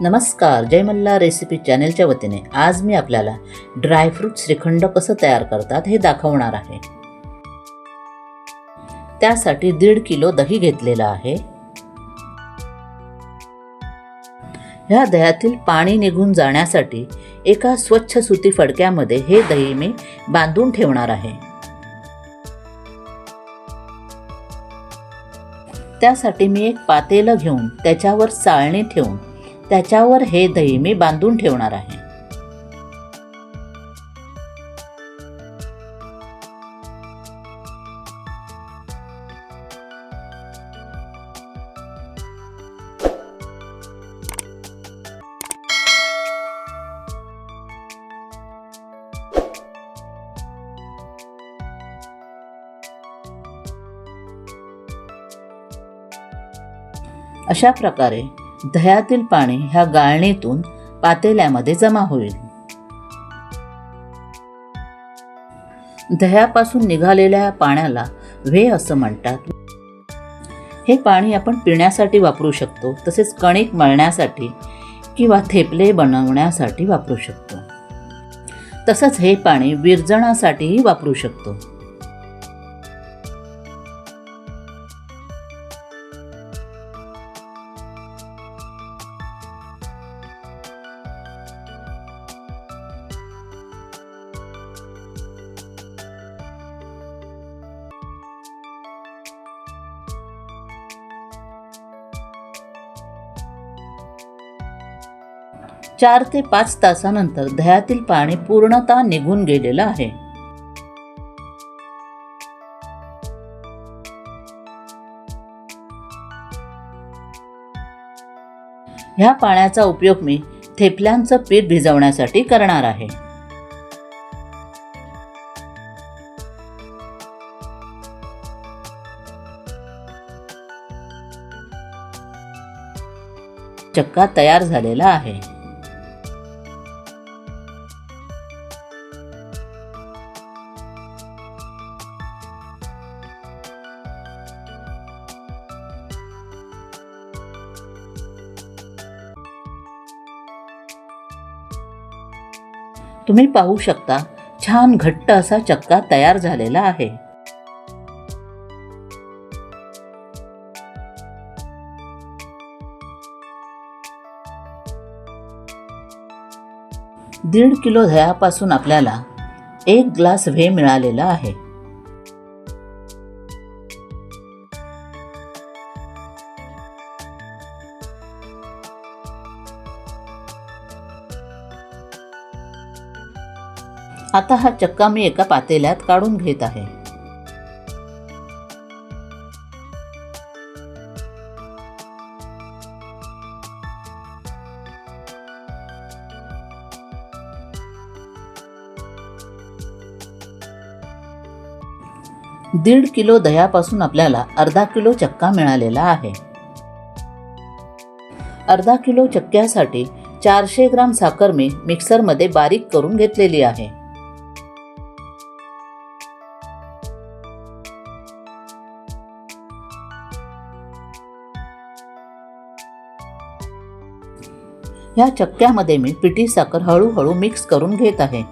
नमस्कार जयमल्ला रेसिपी चॅनेलच्या वतीने. आज मी आपल्याला ड्रायफ्रूट श्रीखंड कसं तयार करतात हे दाखवणार आहे. त्यासाठी दीड किलो दही घेतलेलं आहे. ह्या दह्यातील पाणी निघून जाण्यासाठी एका स्वच्छ सुती फडक्यामध्ये हे दही मी बांधून ठेवणार आहे. त्यासाठी मी एक पातेलं घेऊन त्याच्यावर चाळणी ठेवून त्याच्यावर हे दही मी बांधून ठेवणार आहे. अशा प्रकारे दह्यातील पाणी ह्या गाळणीतून पातेल्यामध्ये जमा होईल. दह्यापासून निघालेल्या पाण्याला व्हे असं म्हणतात. हे पाणी आपण पिण्यासाठी वापरू शकतो तसेच कणिक मळण्यासाठी किंवा थेपले बनवण्यासाठी वापरू शकतो. तसंच हे पाणी विरजणासाठीही वापरू शकतो. चार ते पाच तासानंतर दह्यातील पाणी पूर्णतः निघून गेलेलं आहे. ह्या पाण्याचा उपयोग मी थेपल्यांचं पीठ भिजवण्यासाठी करणार आहे. चक्का तयार झालेला आहे. तुम्ही पाहू शकता छान घट्ट असा चक्का तयार झालेला आहे. दीड किलो दह्यापासून आपल्याला एक ग्लास व्हे मिळालेला आहे. आता हा चक्का मी एका पातेल्यात काढून घेत आहे. दीड किलो दह्यापासून आपल्याला अर्धा किलो चक्का मिळालेला आहे. अर्धा किलो चक्क्यासाठी चारशे ग्राम साखर मी मिक्सरमध्ये बारीक करून घेतलेली आहे. ह्या चक्क्यामध्ये मी पिठी साखर हळूहळू मिक्स करून घेत आहे.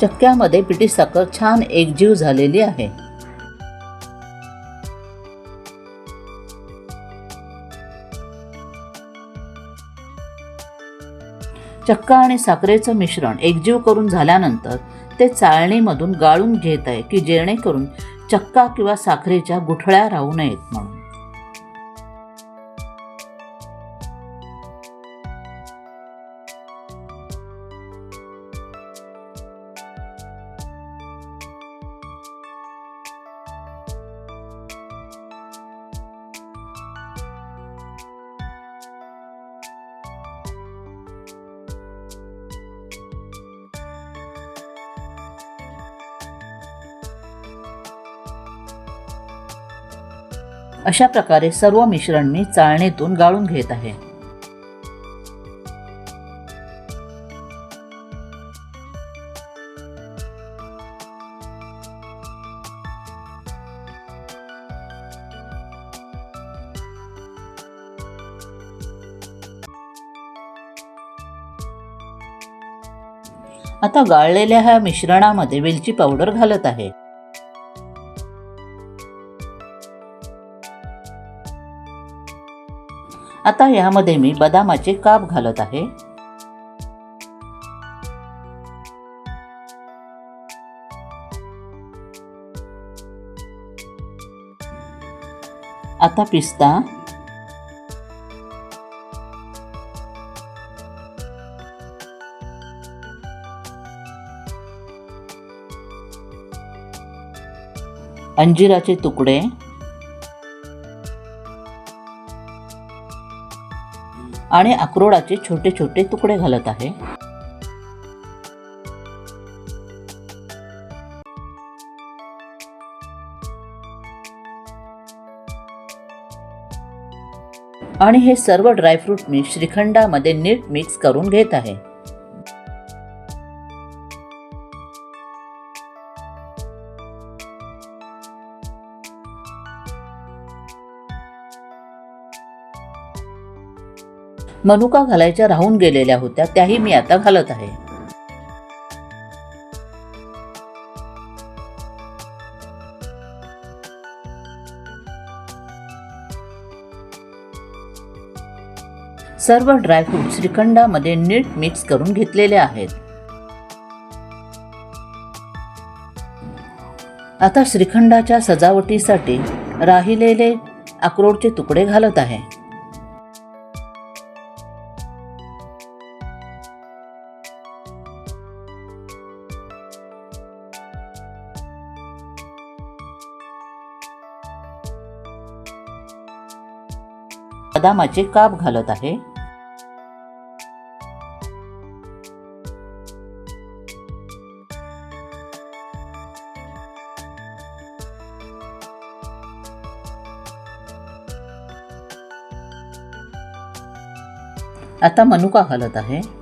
चक्क्यामध्ये पिठी साखर छान एकजीव झालेली आहे. चक्का आणि साखरेचं मिश्रण एकजीव करून झाल्यानंतर ते चाळणीमधून गाळून घेत आहे की जेणेकरून चक्का किंवा साखरेच्या गुठळ्या राहू नयेत म्हणून. अशा प्रकारे सर्व मिश्रण मी चाळणीतून गाळून घेत आहे. आता गाळलेल्या ह्या मिश्रणामध्ये वेलची पावडर घालत आहे. आता यामध्ये मी बदामाचे काप घालत आहे. आता पिस्ता. अंजिराचे तुकडे. आणि अक्रोडाचे छोटे छोटे तुकडे घालत आहे. आणि हे सर्व ड्रायफ्रूट मी श्रीखंडामध्ये नीट मिक्स करून घेत आहे. मनुका घालायच्या राहून गेलेल्या होत्या त्याही मी आता घालत आहे. सर्व ड्रायफ्रूट श्रीखंडामध्ये नीट मिक्स करून घेतलेले आहेत. आता श्रीखंडाच्या सजावटीसाठी राहिलेले अक्रोडचे तुकडे घालत आहे. बदामाचे काप घालत आहे. आता मनुका घालत आहे.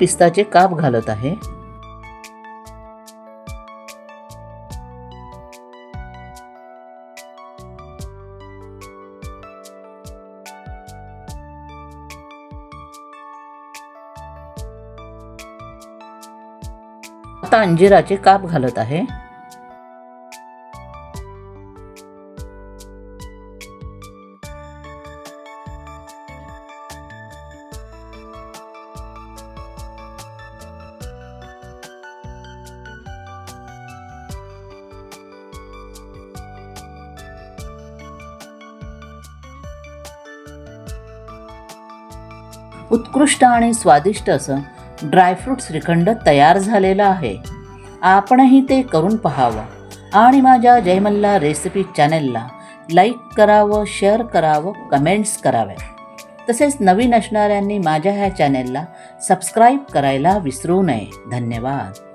पिस्ताचे काप घालत आहे. आता अंजिराचे काप घालत आहे. उत्कृष्ट आणि स्वादिष्ट असं ड्रायफ्रूट श्रीखंड तयार झालेलं आहे. आपणही ते करून पहावं. आणि माझ्या जयमल्ला रेसिपी चॅनलला लाईक करावं शेअर करावं कमेंट्स कराव्या तसेच नवीन असणाऱ्यांनी माझ्या ह्या चॅनेलला सबस्क्राईब करायला विसरू नये. धन्यवाद.